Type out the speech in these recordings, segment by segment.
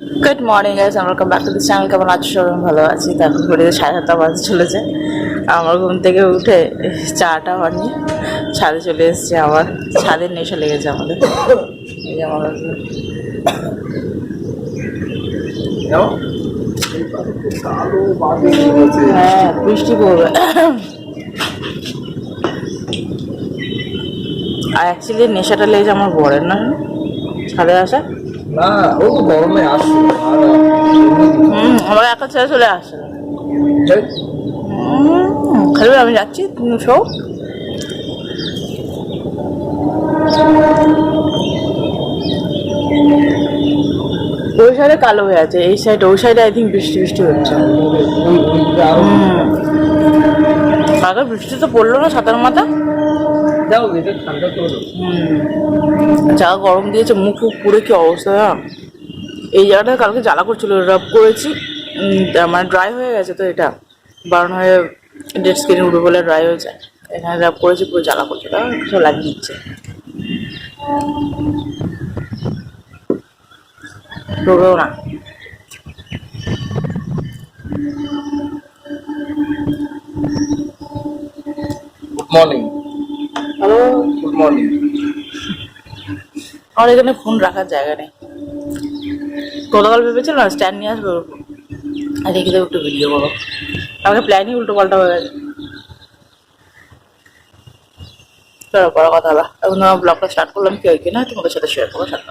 Good morning guys welcome back to this channel কেমন আছো? সবাই ভালো আছি। তারপর ঘুরে সাড়ে সাতটা বাজে চলেছে। আমার ঘুম থেকে উঠে চাটা বানিয়ে ছাদে চলে এসেছে আবার। ছাদের নেশা লেগেছে আমাদের। এই আমার হ্যাঁ বৃষ্টি পড়বে। আর অ্যাকচুয়ালি নেশাটা লেগেছে আমার বরের না? ছাদে আসা? না ও গরমে আসছে আমার একা ছেড়ে চলে আসে হুম, খালি আমি যাচ্ছি শো। ওই সাইডে কালো হয়ে আছে এই সাইড ওই সাইডে আই থিঙ্ক বৃষ্টি বৃষ্টি হচ্ছে। আগে বৃষ্টি তো পড়ল না সাঁতার মাথা যাও এটা ঠান্ডা তো হলো যা গরম দিয়েছে মুখ পুরে কি অবস্থা? এই জায়গাটা কালকে জ্বালা করছিল রাব করেছি। মানে ড্রাই হয়ে গেছে তো এটা। বারণ হয়ে ডেড স্কিন উঠবে বলে ড্রাই হয়ে যায় এখানে রাব করেছি পুরো জ্বালা করছে সব লাগিয়ে দিচ্ছে। ডোবেও না। Good morning hello good morning আমার এখানে ফোন রাখার জায়গা নেই। গতকাল ভেবেছিল না স্ট্যান্ড নিয়ে আসব আর রেখে দেবো একটু ভিডিও করো। আমাকে প্ল্যানই উল্টো পাল্টা হয়ে গেছে। চলো পরে কথা হবে। এখন আমার ব্লগটা স্টার্ট করলাম কি হয় কিনা তোমাদের সাথে শেয়ার করব সাথে।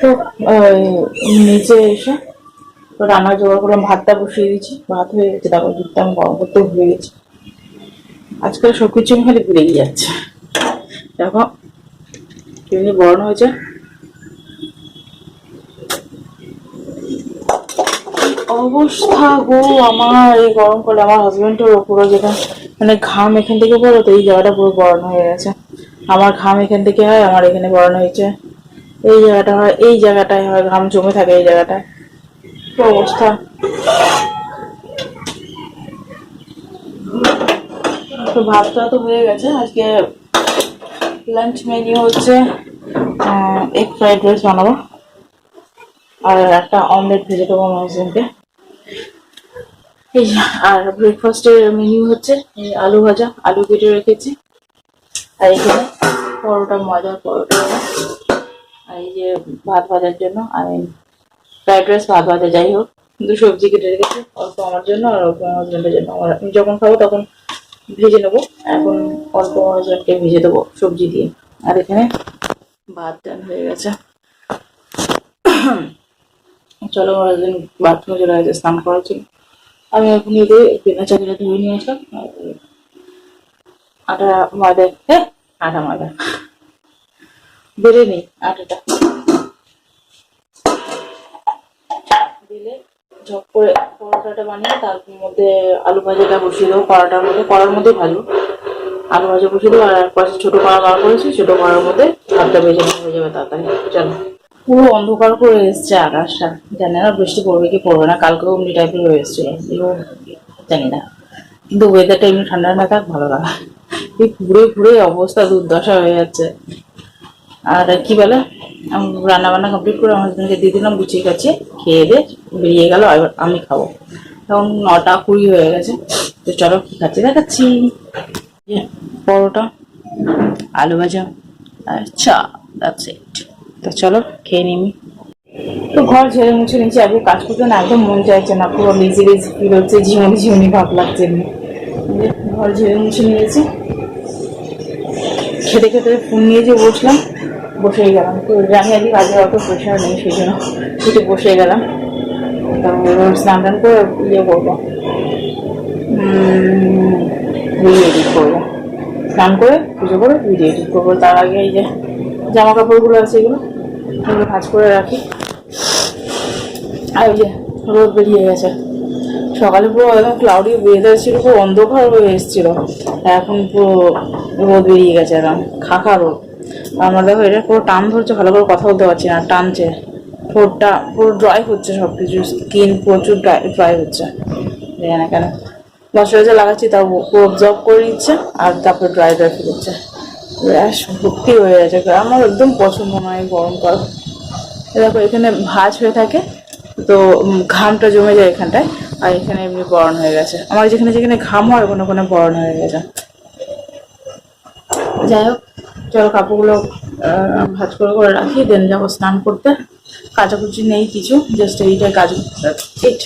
তো ওই নিচে এসে তো রান্না জোগাড় করলাম, ভাতটা বসিয়ে দিয়েছি। ভাত হয়ে গেছে, তারপর দুধটা আমি গরম করতে ভুলে গেছি। আজকাল সব কিছু খালি ভুলেই যাচ্ছে। দেখো কেমনি বরণ হয়েছে। অবস্থা গো, আমার এই গরমকালে আমার হাজবেন্ডের পুরো যেখানে মানে ঘাম এখান থেকে পড়ো তো, এই জায়গাটা পুরো বরণ হয়ে গেছে। আমার ঘাম এখান থেকে হয়, আমার এখানে বরণ হয়েছে। এই জায়গাটা হয়, এই জায়গাটায় হয়, ঘাম জমে থাকে এই জায়গাটায়। কি অবস্থা তো ভাতটা তো হয়ে গেছে। আজকে লাঞ্চ মেনু হচ্ছে এগ ফ্রাইড রাইস বানাবো। আর একটা অমলেট ভেজে দেবো আমার হাজবেন্ডকে এই, আর ব্রেকফাস্টের মেনু হচ্ছে, এই আলু ভাজা। আলু কেটে রেখেছি। আর এখানে পরোটা, ময়দার পরোটা। আর এই যে ভাত ভাজার জন্য, আর ফ্রাইড রাইস ভাত ভাজা যাই হোক, কিন্তু সবজি কেটে রেখেছি, অল্প আমার জন্য আর অল্প আমার হাজবেন্ডের জন্য। আমার আমি যখন খাব তখন ভেজে নেব, এখন অল্প আমার হাজবেন্ডকে ভেজে দেবো সবজি দিয়ে। আর এখানে ভাত ডান হয়ে গেছে। চলো আমার হাজবেন্ড বাথরুমে চলে গেছে, স্নান করার জন্য আমি এখন এদের পেনা চাকরিটা ধুয়ে নিয়ে আসলাম আটা ময়দা হ্যাঁ আটা ময়দা বেড়ে নি, আটাটা। ঝপ করে পরোটাটা বানিয়ে তার মধ্যে আলু ভাজাটা বসিয়ে দেবো। কড়াটার মধ্যে কড়ার মধ্যে ভাজবো আলু ভাজা বসিয়ে দেবো, আর এক পাশে ছোটো কড়া বার করেছি, ছোটো কড়ার মধ্যে ভাতটা নেওয়া হয়ে যাবে তাড়াতাড়ি। চলো। পুরো অন্ধকার করে এসছে আকাশটা। জানি না, বৃষ্টি পড়বে কি পড়বে না, কালকেও এমনি টাইপের হয়ে এসছে এও জানি না। কিন্তু ওয়েদারটা এমনি ঠান্ডা না থাক, ভালো লাগা। এই ঘুরে ঘুরে অবস্থা দুর্দশা হয়ে যাচ্ছে। আর কি বলে? রান্না বান্না কমপ্লিট করে আমার হাজবেন্ডকে দিয়ে দিলাম, গুছিয়ে কাছে খেয়ে দিয়ে বেরিয়ে গেল, এবার আমি খাব। এখন নটা কুড়ি হয়ে গেছে, তো চলো কি খাচ্ছি দেখাচ্ছি। পরোটা, আলু ভাজা চা দ্যাটস ইট তো চলো খেয়ে নিমি তো ঘর ঝেড়ে মুছে নিচ্ছি আগে কাজ করতে না, একদম মন চাইছে না, পুরো লেজি লেজি ফিল হচ্ছে, ঝিমুনি ঝিমুনি ভাব লাগছে। ঘর ঝেড়ে মুছে নিয়েছি। খেতে খেতে ফোন নিয়ে যে বসলাম বসেই গেলাম। তো জানি আজকে কাজে অত প্রেশার নেই, সেই জন্য একটু বসে গেলাম। তারপর স্নান টান করে ইয়ে করব। ভিডিও এডিট করব। স্নান করে পুজো করে ভিডিও এডিট করব। তার আগে এই যে জামা কাপড়গুলো আছে এগুলো এগুলো ভাজ করে রাখি। আর ওই যে রোদ বেরিয়ে গেছে। সকালে পুরো একদম ক্লাউডি ওয়েদার ছিল, পুরো অন্ধকার হয়ে এসেছিল। এখন পুরো রোদ বেরিয়ে গেছে একদম, খাখা রোদ। আমার দেখো, এটা পুরো টান ধরছে, ভালো করে কথা বলতে পারছি না টানছে। ঠোঁটটা পুরো ড্রাই হচ্ছে সব কিছু স্কিন প্রচুর ড্রাই ড্রাই হচ্ছে। জানি না কেন। ময়শ্চারাইজার লাগাচ্ছি তাও অবজর্ভ করে নিচ্ছে, আর তারপরে ড্রাই ড্রাই ফিল হচ্ছে। র্যাশ ভর্তি হয়ে গেছে। আমার একদম পছন্দ নয় গরমকাল দেখো, এখানে ভাঁজ হয়ে থাকে, তো ঘামটা জমে যায় এখানটায়, আর এখানে এমনি বরণ হয়ে গেছে। আমার যেখানে যেখানে ঘাম হয়, ওখানে ওখানে বরণ হয়ে গেছে। যাই হোক চলো কাপড়গুলো ভাঁজ করে করে রাখি দেন যাব স্নান করতে। কাচাকুচি নেই কিছু জাস্ট এইটাই কাজ ইট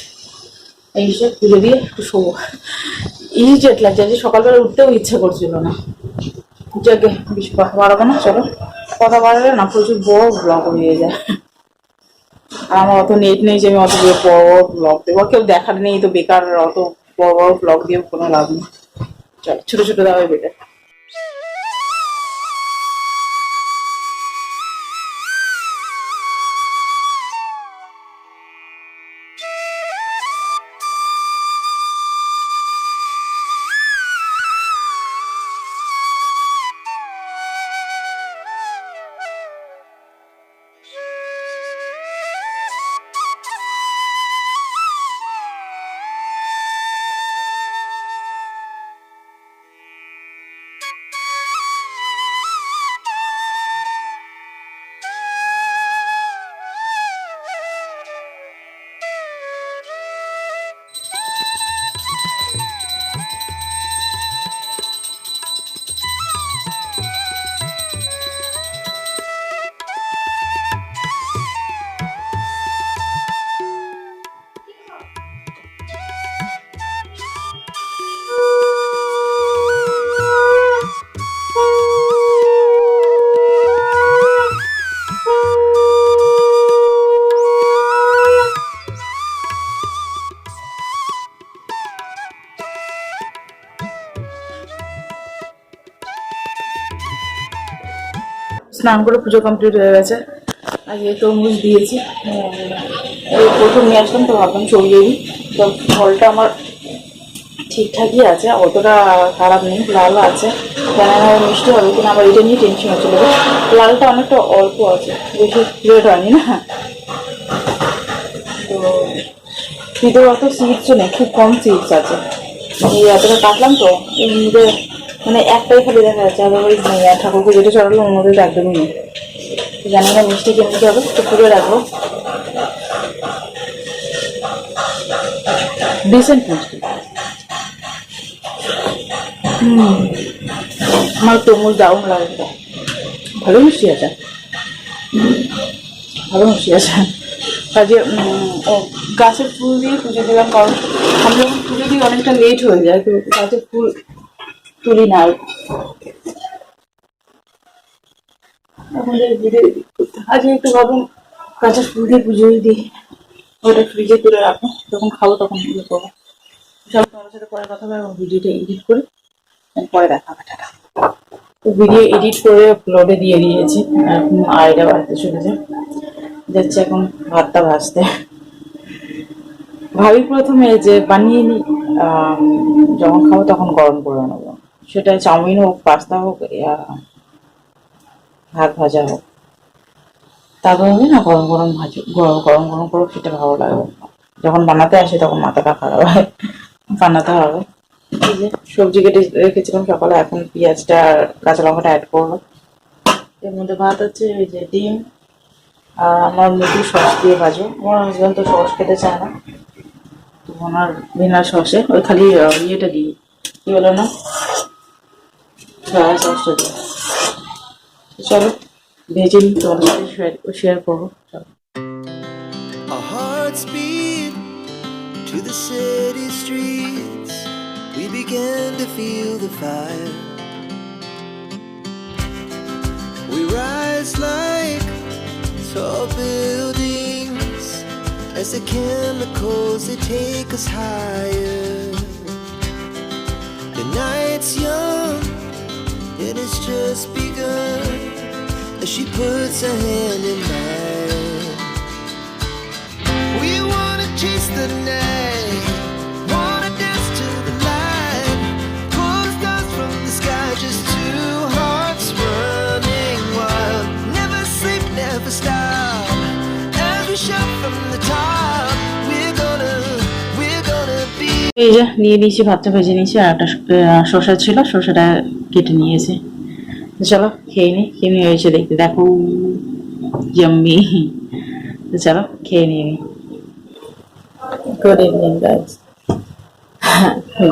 এই সে পুজো দিয়ে একটু শোবো। জেট লাগছে যে সকালবেলা উঠতেও ইচ্ছা করছিল না। যাকে বেশি কথা বাড়াবো না, চলো। কথা বাড়ালে না, প্রচুর বড় ব্লগ হয়ে যায়। আর আমার অত নেট নেই যে আমি অত বড় বড় ব্লগ দেবো। কেউ দেখার নেই তো, বেকার, অত বড় বড় ব্লগ দিয়ে কোনো লাভ নেই। চল, ছোটো ছোটো দেওয়াই বেটার স্নান করে পুজো কমপ্লিট হয়ে গেছে। আজকে তরমুজ দিয়েছি। এই প্রথম নিয়ে আসলাম তো ভাবলাম সরিয়ে দিই। তো ফলটা আমার ঠিকঠাকই আছে, অতটা খারাপ নেই, লালও আছে। জানা না মিষ্টি হবে কিনা আবার এটা নিয়ে টেনশন হচ্ছিল লালটা অনেকটা অল্প আছে, বেশি রেড হয়নি না। তো ভিতরে অত সিডসও নেই, খুব কম সিডস আছে। এই এতটা কাটলাম তো এর মধ্যে মানে একটাই খালি দেখা যাচ্ছে আদারওয়াইজ নেই। আর ঠাকুরকে যেটা চড়ালো অন্যদের একদমই নেই তো জানি না মিষ্টি কেমন কি হবে তো পুরো রাখব ডিসেন্ট মিষ্টি। হুম। আমার তরমুজ দারুণ লাগে। ভালো মিষ্টি আছে? ভালো মিষ্টি আছে। কাজে গাছের ফুল দিয়ে পুজো দিলাম কারণ আমি যখন পুজো দিয়ে অনেকটা লেট হয়ে যায় তো গাছের ফুল তুলি না আর। এখন যে ভিডিও এডিট করতে আজকে একটু ভাবুন গাছের ফুল দিয়ে দিই ওটা ফ্রিজে তুলে রাখো যখন খাব তখন ইয়ে করব। সব তোমার সাথে পরে কথা হবে এবং ভিডিওটা এডিট করে পরে দেখা হবে। টাটা। তো ভিডিও এডিট করে আপলোডে দিয়ে দিয়েছি। এখন আড়াইটা বাড়তে চলেছে। যাচ্ছে এখন ভাতটা ভাজতে। ভাবি প্রথমে যে বানিয়ে নি আম, যখন খাব তখন গরম করে নেব। সেটা চাউমিন হোক, পাস্তা হোক ভাত ভাজা হোক। তারপর হবে না গরম গরম ভাজি, গরম গরম গরম করে, খেতে ভালো লাগে। যখন বানাতে আসে তখন মাথাটা খারাপ হয়, বানাতে হবে। এই যে সবজি কেটে রেখেছিলাম সকালে, এখন পেঁয়াজটা কাঁচা লঙ্কাটা অ্যাড করব। এর মধ্যে ভাত হচ্ছে এই যে ডিম, আর আমার মুরগি সস দিয়ে ভাজো আমার হাজব্যান্ড তো সস খেতে চায় না। তো ওনার বিনা সসে, ওই খালি ইয়েটা দিই কি বলো না সয়া সসটা দিই তো চলো ভেজে নিই তোমাদের সাথে শেয়ার শেয়ার করবো চলো Our hearts beat to the city streets. We began to feel the fire. We rise like tall buildings as the chemicals they take us higher. Just begun as she puts her hand in mine. We wanna chase the night, wanna dance to the light, pull the stars from the sky, just two hearts running wild. Never sleep, never stop. As we shout from the top. এই যে নিয়ে নিয়েছি ভাতটা ভেজে নিয়েছি আর একটা শসা ছিল শসাটা কেটে নিয়েছি চলো খেয়ে নি কেমনি হয়েছে দেখতে দেখো। জাম্মি চলো খেয়ে নিয়ে নি। গুড ইভিনিং গাইজ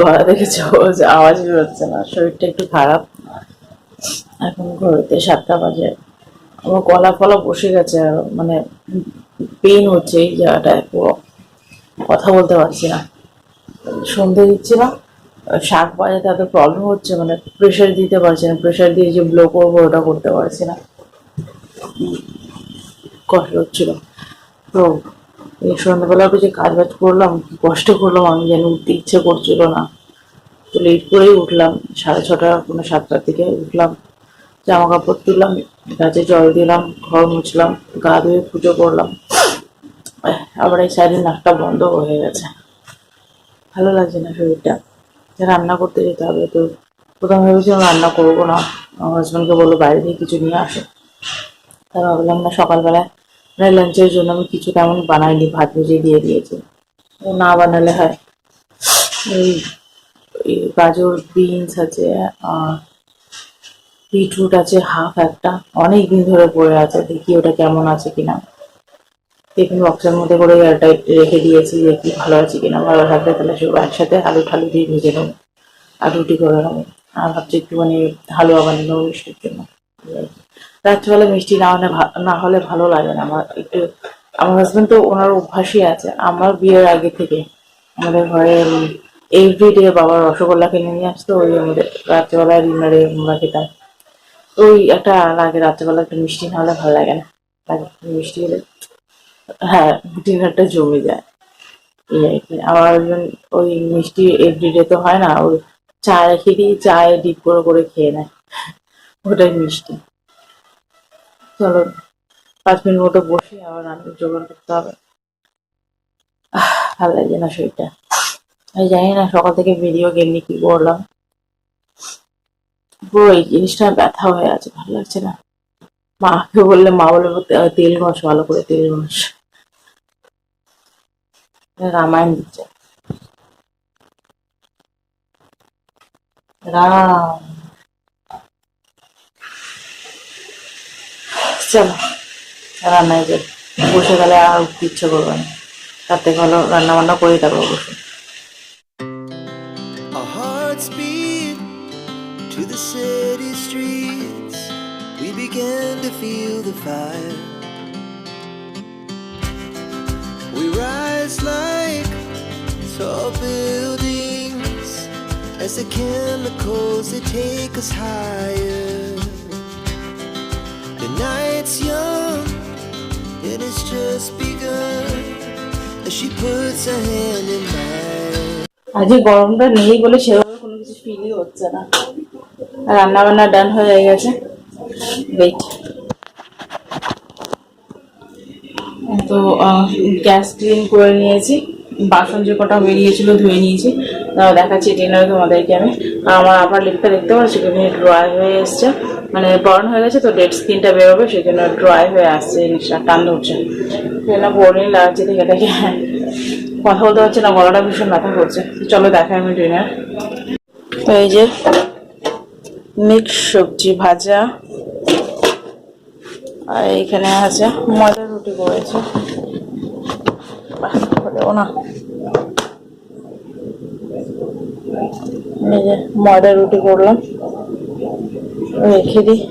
গলা যে আওয়াজ বেরোচ্ছে না, শরীরটা একটু খারাপ। এখন ঘড়িতে সাতটা বাজে। আমার গলা ফলা বসে গেছে, আর মানে পেন হচ্ছে এই জায়গাটায়, পুরো। কথা বলতে পারছি না। সন্ধে দিচ্ছিলাম শাক বাজাতে এত প্রবলেম হচ্ছে মানে প্রেশার দিতে পারছি না প্রেশার দিয়ে যে ব্লো করব ওটা করতে পারছি না। কষ্ট হচ্ছিল। তো এই সন্ধ্যাবেলা একটু যে কাজ বাজ করলাম কষ্ট করলাম, আমি যেন উঠতে ইচ্ছে করছিল না। তো লেট করেই উঠলাম, সাড়ে ছটা কোনো সাতটার দিকে উঠলাম। জামা কাপড় তুললাম, গাছে জল দিলাম, ঘর মুছলাম, গা ধুয়ে পুজো করলাম। আবার এই সাইডের নাকটা বন্ধ হয়ে গেছে। ভালো লাগছে না শরীরটা? রান্না করতে যেতে হবে, তো প্রথমে ভেবেছিলাম রান্না করব না। আমার হাজব্যান্ডকে বলল, বাইরে থেকে কিছু নিয়ে আসো। তা ভাবলাম, না, সকালবেলায় মানে লাঞ্চের জন্য আমি কিছু তেমন বানাইনি, ভাত ভেজে দিয়ে দিয়েছি। না বানালে হয়। এই এই গাজর বিনস আছে আর বিটরুট আছে হাফ একটা। অনেক দিন ধরে পড়ে আছে, দেখি ওটা কেমন আছে কিনা। টিফিন বক্সের মধ্যে করে এয়ারটাইট রেখে দিয়েছি কি ভালো আছে কিনা, ভালো থাকলে তাহলে সব একসাথে আলু ঠালু দিয়ে ভেজে নেব। আর রুটি করে নেব। আর ভাবছি একটুখানি হালুয়া বানিয়ে নেব মিষ্টির জন্য। রাত্রিবেলা মিষ্টি না হলে না হলে ভালো লাগে না। আমার একটু, আমার হাজবেন্ড তো ওনার অভ্যাসই আছে। আমার বিয়ের আগে থেকে আমাদের ঘরে এভরিডে বাবা রসগোল্লা কিনে নিয়ে আসতো। ওই আমাদের রাত্রিবেলায় ডিনারে আমরা খেতাম। ওই একটা লাগে রাত্রিবেলা একটু মিষ্টি না হলে ভালো লাগে না। মিষ্টি হলে হ্যাঁ ডিনারটা জমে যায় এই আর আমার ওই মিষ্টি এভরিডে তো হয় না ওই চা রেখে দিই চায়ে ডিপ করে করে খেয়ে নেয়। ওটাই মিষ্টি। চলো, পাঁচ মিনিট মতো বসে আবার রান্নার জোগাড় করতে হবে। ভালো লাগছে না শরীরটা। আমি জানি না সকাল থেকে ভিডিও গেমনি কি করলাম। পুরো এই জিনিসটা ব্যথা হয়ে আছে, ভালো লাগছে না। মাকে বললে মা বলে, "তে- তেল ঘষ, ভালো করে তেল ঘষ। রামায়ণ দিচ্ছে রাম চলো রান্নায় যাই বসে গেলে আর ইচ্ছে করবে না তার থেকে ভালো রান্না বান্না করে তারপর বসে to the city streets. We began to feel the fire. Rise like tall buildings as the chemicals they take us higher. The night's young and it's just begun as she puts her hand in mine. আজকে গরমটা নেই বলে সেভাবে কোনো কিছু ফিলই হচ্ছে না রান্না বান্না ডান হয়ে গেছে ওয়েট তো গ্যাস ক্লিন করে নিয়েছি। বাসন যে কটা বেরিয়েছিল ধুয়ে নিয়েছি। তাও দেখাচ্ছি ডিনারে তোমাদেরকে আমি। আমার আবার লিপটা দেখতে পাচ্ছি সেখানে ড্রাই হয়ে এসছে। মানে বর্ন হয়ে গেছে, তো ডেড স্কিনটা বেরোবে, সেই জন্য ড্রাই হয়ে আসছে জিনিসটা, টান ধরছে। সেই জন্য বোরিং লাগছে দেখে দেখে। কথা বলতে পারছি না, গলাটা ভীষণ ব্যথা করছে। চলো দেখাই আমি ডিনার এই যে মিক্স সবজি ভাজা। আর এইখানে আছে ময়দার রুটি করেছে। না। যে রুটি করলাম। রেখে দিই।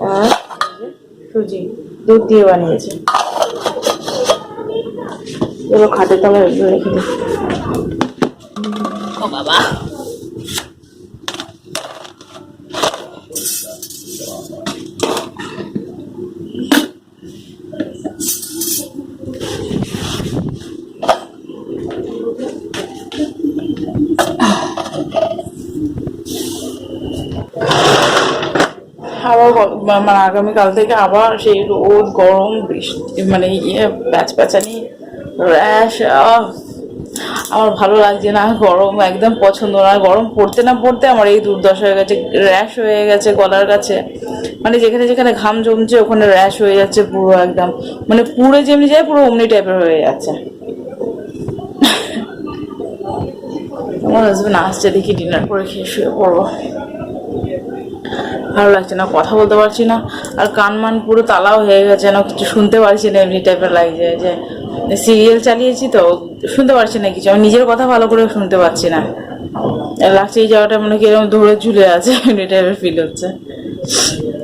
আর সুজি, দুধ দিয়ে বানিয়েছে। এবার খাটের তলায় রেখে দিই। বাবা ক- মা- মানে আগামীকাল থেকে আবার সেই রোদ, গরম, বৃষ্টি মানে ইয়ে প্যাচ প্যাচানি র্যাশ আমার ভালো লাগছে না, গরম একদম পছন্দ না, গরম পড়তে না পড়তে আমার এই দুর্দশা হয়ে গেছে, র্যাশ হয়ে গেছে গলার কাছে। মানে যেখানে যেখানে ঘাম জমছে ওখানে র্যাশ হয়ে যাচ্ছে পুরো একদম মানে পুরো যেমনি যায় পুরো অমনি টাইপের হয়ে যাচ্ছে। আমার হাজবেন্ড আসছে দেখি ডিনার করে খেয়ে শুয়ে পড়ব। ভালো লাগছে না, কথা বলতে পারছি না। আর কান মান পুরো তালাও হয়ে গেছে না কিছু শুনতে পারছি না, এমনি টাইপের লাগছে যে সিরিয়াল চালিয়েছি তো, শুনতে পারছি না কিছু, আমি নিজের কথা ভালো করে শুনতে পাচ্ছি না। লাগছে এই জায়গাটা মনে কি এরকম ধরে ঝুলে আছে, এমনি টাইপের ফিল হচ্ছে।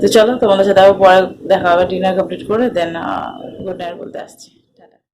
তো চলো, তোমাদের সাথে আবার পরে দেখা হবে ডিনার কমপ্লিট করে দেন গুড নাইট বলতে আসছি।